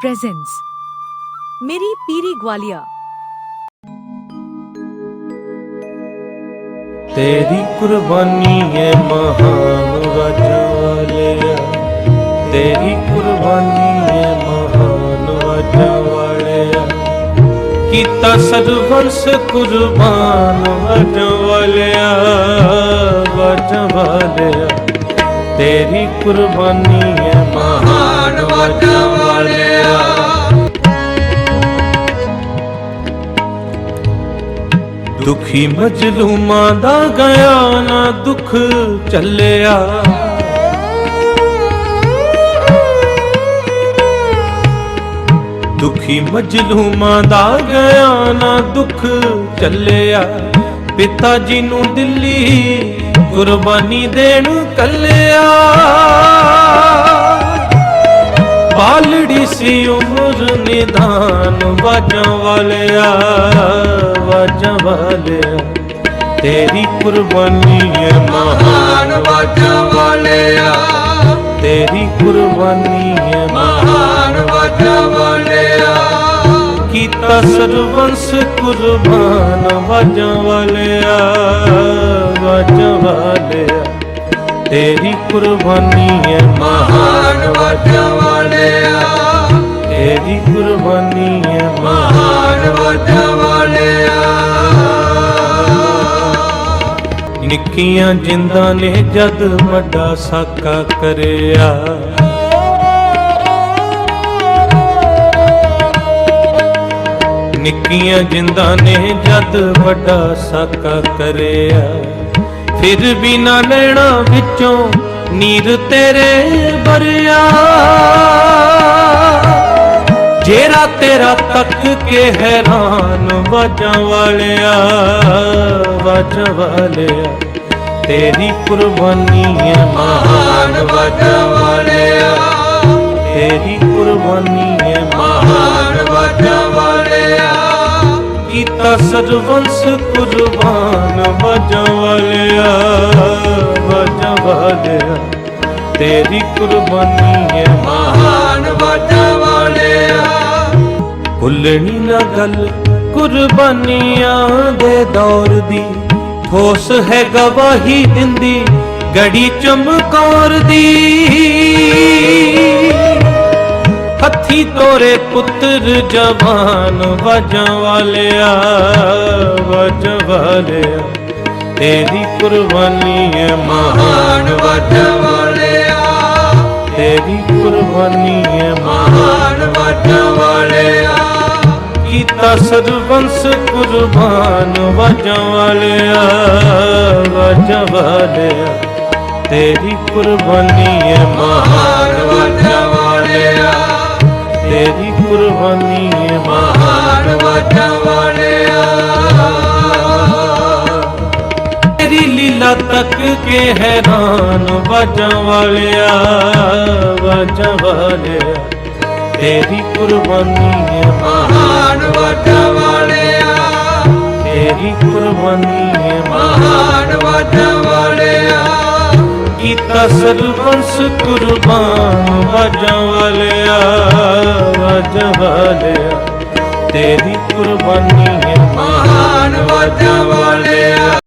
presents ਮੇਰੀ ਪੀਰੀ ਗਵਾਲੀਆ ਤੇਰੀ ਕੁਰਬਾਨੀ ਹੈ ਮਹਾਨ ਰਾਜਾ ਵਾਲਿਆ ਤੇਰੀ ਕੁਰਬਾਨੀ ਹੈ ਮਹਾਨ ਰਾਜਾ ਵਾਲਿਆ ਕੀਤਾ ਸਰਵੰਸ ਕੁਰਬਾਨ ਰਾਜਾ ਵਾਲਿਆ ਰਾਜਾ ਵਾਲਿਆ ਤੇਰੀ ਕੁਰਬਾਨੀ ਹੈ ਮਹਾਨ ਰਾਜਾ ਦੁਖੀ ਮਜਲੂਮਾਂ ਦਾ ਗਿਆ ਨਾ ਦੁੱਖ ਚੱਲਿਆ। ਦੁਖੀ ਮਜਲੂਮਾਂ ਦਾ ਗਿਆ ਨਾ ਦੁੱਖ ਚੱਲਿਆ। ਪਿਤਾ ਜੀ ਨੂੰ ਦਿੱਲੀ ਕੁਰਬਾਨੀ ਦੇਣ ਕੱਲਿਆ। ਬਾਲੜੀ ਸੀ ਉਮਰ ਨਿਦਾਨ ਵਾਜਾਂ ਵਾਲਿਆ ਵਾਜਾਂ ਵਾਲਿਆ ਤੇਰੀ ਕੁਰਬਾਨੀ ਹੈ ਮਹਾਨ ਵਾਜਾਂ ਵਾਲਿਆ ਤੇਰੀ ਕੁਰਬਾਨੀ ਹੈ ਮਹਾਨ ਵਾਜਾਂ ਵਾਲਿਆ ਕੀਤਾ ਸਰਵੰਸ ਕੁਰਬਾਨ ਵਾਜਾਂ ਵਾਲਿਆ ਵਾਜਾਂ ਵਾਲਿਆ ਤੇਰੀ ਕੁਰਬਾਨੀ ਹੈ ਮਹਾਨ ਨਿੱਕੀਆਂ ਜਿੰਦਾਂ ਨੇ ਜਦ ਵੱਡਾ ਸਾਕਾ ਕਰਿਆ। ਨਿੱਕੀਆਂ ਜਿੰਦਾਂ ਨੇ ਜਦ ਵੱਡਾ ਸਾਕਾ ਕਰਿਆ। ਫਿਰ ਵੀ ਨਾ ਨੈਣਾ ਵਿੱਚੋਂ ਨੀਰ ਤੇਰੇ ਬਰਿਆ ਜੇਰਾ ਤੇਰਾ ਤੱਕ ਕੇ ਹੈਰਾਨ, ਵਾਜਾਂ ਵਾਲਿਆ ਵਾਜਾਂ ਵਾਲਿਆ। ਤੇਰੀ ਕੁਰਬਾਨੀ ਹੈ ਮਹਾਨ, ਵਾਜਾਂ ਵਾਲਿਆ। ਤੇਰੀ ਕੁਰਬਾਨੀ ਹੈ ਮਹਾਨ, ਵਾਜਾਂ ਵਾਲਿਆ। ਕੀਤਾ ਸਰਵੰਸ ਕੁਰਬਾਨ, ਵਾਜਾਂ ਵਾਲਿਆ ਵਾਜਾਂ ਵਾਲਿਆ। ਤੇਰੀ ਕੁਰਬਾਨੀ ਹੈ ਮਹਾਨ, ਵਾਜਾਂ ਵਾਲਿਆ। ਭੁੱਲਣੀ ਨਾ ਗੱਲ ਕੁਰਬਾਨੀਆਂ ਦੇ ਦੌਰ ਦੀ। ਠੋਸ ਹੈ ਗਵਾਹੀ ਦਿੰਦੀ ਗੜੀ ਚਮਕੌਰ ਦੀ। ਹੱਥੀ ਤੋਰੇ ਪੁੱਤਰ ਜਵਾਨ, ਵਾਜਾਂ ਵਾਲਿਆ ਵਾਜਾਂ ਵਾਲਿਆ। ਤੇਰੀ ਕੁਰਬਾਨੀ ਹੈ ਮਹਾਨ, ਵਾਜਾਂ ਵਾਲਿਆ। ਤੇਰੀ ਕੁਰਬਾਨੀ ਹੈ ਮਹਾਨ, ਵਾਜਾਂ ਵਾਲਿਆ। ਕੀਤਾ ਸਰਵੰਸ ਕੁਰਬਾਨ, ਵਾਜਾਂ ਵਾਲਿਆ ਵਾਜਾਂ ਵਾਲਿਆ। ਤੇਰੀ ਕੁਰਬਾਨੀ ਹੈ ਮਹਾਨ, ਵਾਜਾਂ ਵਾਲਿਆ। ਤੇਰੀ ਕੁਰਬਾਨੀ ਹੈ ਮਹਾਨ, ਵਾਜਾਂ ਵਾਲਿਆ। ਤੇਰੀ ਲੀਲਾ ਤੱਕ ਕੇ ਹੈਰਾਨ, ਵਾਜਾਂ ਵਾਲਿਆ ਵਾਜਾਂ ਵਾਲਿਆ। ਤੇਰੀ ਕੁਰਬਾਨੀ ਹੈ। ਮਹਾਨ ਵਾਜਾਂ ਵਾਲਿਆ ਤੇਰੀ ਕੁਰਬਾਨੀ ਹੈ। ਮਹਾਨ ਵਾਜਾਂ ਵਾਲਿਆ ਕੀਤਾ ਸਰਵੰਸ ਕੁਰਬਾਨ ਵਾਜਾਂ ਵਾਲਿਆ ਵਾਜਾਂ ਵਾਲਿਆ। ਤੇਰੀ ਕੁਰਬਾਨੀ ਹੈ। ਮਹਾਨ ਵਾਜਾਂ ਵਾਲਿਆ।